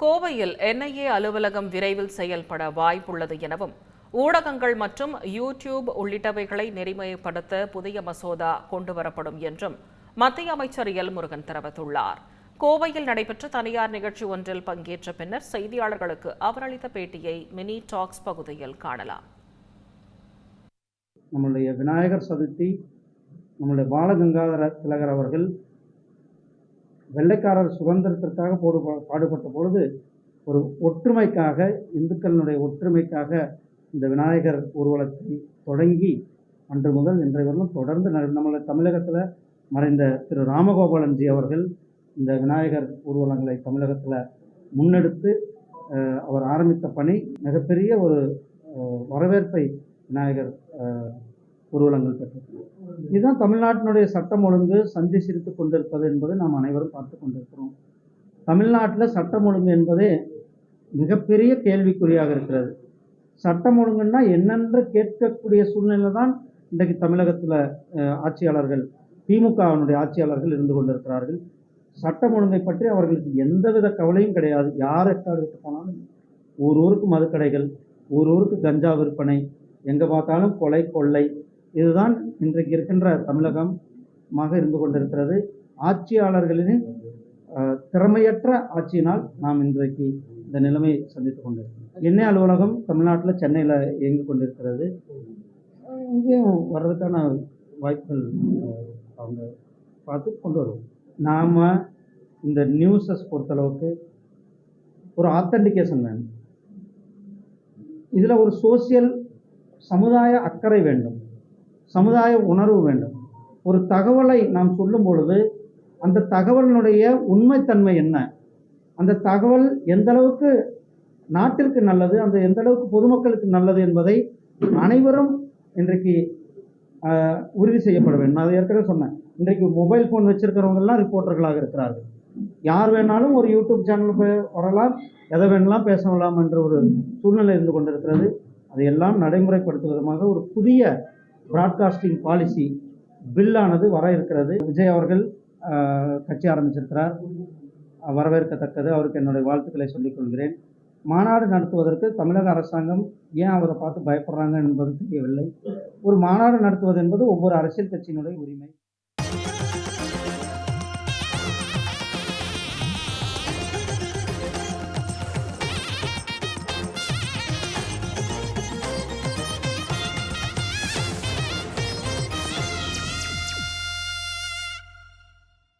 கோவையில் என்ஐஏ அலுவலகம் விரைவில் செயல்பட வாய்ப்புள்ளது எனவும் ஊடகங்கள் மற்றும் யூடியூப் உள்ளிட்டவைகளை நெறிமுறைப்படுத்த புதிய மசோதா கொண்டுவரப்படும் என்றும் மத்திய அமைச்சர் எல். முருகன் தெரிவித்துள்ளார். கோவையில் நடைபெற்ற தனியார் நிகழ்ச்சி ஒன்றில் பங்கேற்ற பின்னர் செய்தியாளர்களுக்கு அவர் அளித்த பேட்டியை மினி டாக்ஸ் பகுதியில் காணலாம். நம்முடைய விநாயகர் சதுர்த்தி நம்முடைய பாலகங்காதர திலகர் அவர்கள் வெள்ளைக்காரர் சுதந்திரத்திற்காக போடு பாடுபட்ட பொழுது ஒரு ஒற்றுமைக்காக இந்துக்களினுடைய ஒற்றுமைக்காக இந்த விநாயகர் ஊர்வலத்தை தொடங்கி அன்று முதல் இன்றைய வரலும் தொடர்ந்து ந- தமிழகத்தில் மறைந்த திரு ராமகோபாலன்ஜி அவர்கள் இந்த விநாயகர் ஊர்வலங்களை தமிழகத்தில் முன்னெடுத்து அவர் ஆரம்பித்த பணி மிகப்பெரிய ஒரு வரவேற்பை விநாயகர் ஊர்வலங்கள் பெற்றது. இதுதான் தமிழ்நாட்டினுடைய சட்டம் ஒழுங்கு சந்தி சிரித்து கொண்டிருப்பது என்பது நாம் அனைவரும் பார்த்து கொண்டிருக்கிறோம். தமிழ்நாட்டில் சட்டம் ஒழுங்கு என்பதே மிகப்பெரிய கேள்விக்குறியாக இருக்கிறது. சட்டம் ஒழுங்குன்னா என்னென்று கேட்கக்கூடிய சூழ்நிலை தான் இன்றைக்கு தமிழகத்தில் ஆட்சியாளர்கள் திமுகவினுடைய ஆட்சியாளர்கள் இருந்து கொண்டிருக்கிறார்கள். சட்டம் ஒழுங்கை பற்றி அவர்களுக்கு எந்தவித கவலையும் கிடையாது. யார் எட்டாடு விட்டு போனாலும் ஒரு ஊருக்கு மதுக்கடைகள் ஒரு ஊருக்கு கஞ்சா விற்பனை எங்கே பார்த்தாலும் கொலை கொள்ளை இதுதான் இன்றைக்கு இருக்கின்ற தமிழகமாக இருந்து கொண்டிருக்கிறது. ஆட்சியாளர்களின் திறமையற்ற ஆட்சியினால் நாம் இன்றைக்கு இந்த நிலைமையை சந்தித்துக் கொண்டிருக்கிறோம். எண்ணெய் அலுவலகம் தமிழ்நாட்டில் சென்னையில் இயங்கிக் கொண்டிருக்கிறது. இங்கேயும் வர்றதுக்கான வாய்ப்புகள் அவங்க பார்த்து கொண்டு வருவோம். நாம் இந்த நியூஸஸ் பொறுத்தளவுக்கு ஒரு ஆத்தன்டிகேஷன் வேணும். இதில் ஒரு சோசியல் சமுதாய அக்கறை வேண்டும். சமுதாய உணர்வு வேண்டும். ஒரு தகவலை நாம் சொல்லும் பொழுது அந்த தகவலினுடைய உண்மைத்தன்மை என்ன? அந்த தகவல் எந்த அளவுக்கு நாட்டிற்கு நல்லது அந்த எந்த அளவுக்கு பொதுமக்களுக்கு நல்லது என்பதை அனைவரும் இன்றைக்கு உறுதி செய்யப்பட வேண்டும். நான் அதை ஏற்கனவே சொன்னேன். இன்றைக்கு மொபைல் ஃபோன் வச்சுருக்கிறவங்கெல்லாம் ரிப்போர்ட்டர்களாக இருக்கிறார்கள். யார் வேணாலும் ஒரு யூடியூப் சேனல் போய் வரலாம் எதை வேணாலும் பேசலாம் என்ற ஒரு சூழ்நிலை இருந்து கொண்டிருக்கிறது. அதையெல்லாம் நடைமுறைப்படுத்துவதமாக ஒரு புதிய ப்ராட்காஸ்டிங் பாலிசி பில்லானது வர இருக்கிறது. விஜய் அவர்கள் கட்சி ஆரம்பிச்சிருக்கிறார். வரவேற்கத்தக்கது. அவருக்கு என்னுடைய வாழ்த்துக்களை சொல்லிக் கொள்கிறேன். மாநாடு நடத்துவதற்கு தமிழக அரசாங்கம் ஏன் அவரை பார்த்து பயப்படுறாங்க என்பது தெரியவில்லை. ஒரு மாநாடு நடத்துவது என்பது ஒவ்வொரு அரசியல் கட்சியினுடைய உரிமை.